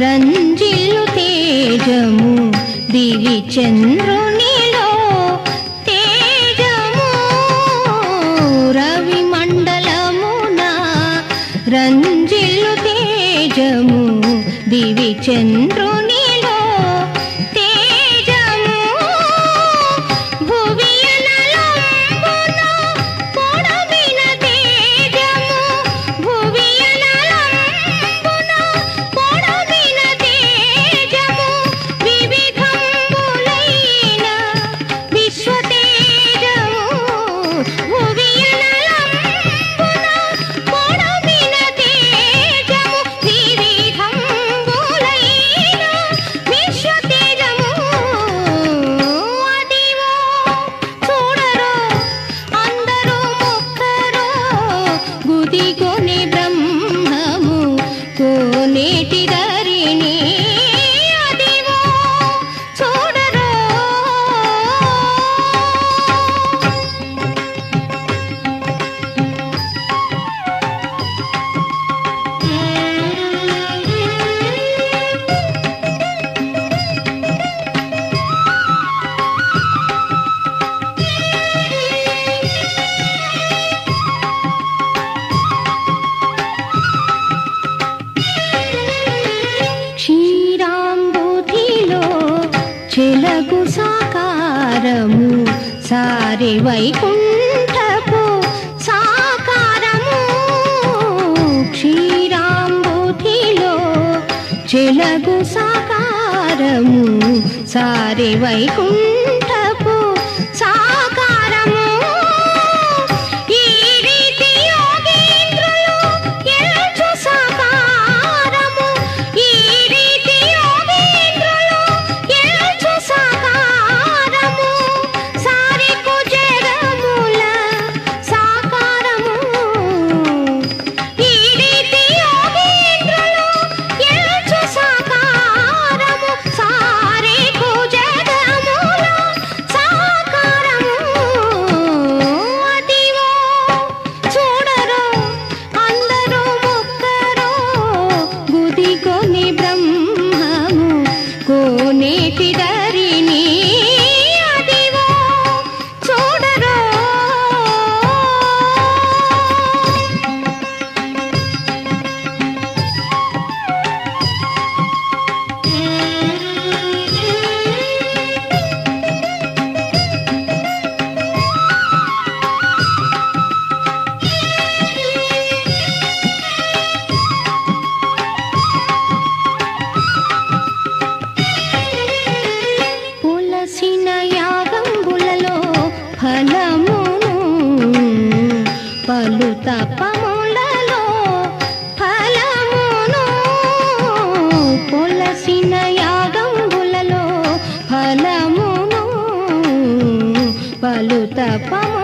రంజిల్లు తేజము దివి చంద్రునిలో తేజము. రవి మండలమున రంజిల్లు తేజము దివి చంద్రుని కలలకు సాకారము. సారి వైకుంఠపు సాకారము. క్షీరాంబుధిలో చెలగు సాకారము. సారి వైకుంఠ రెండు తపములలో ఫలమును పులసిన యాగంబులలో ఫలమును పలు తపము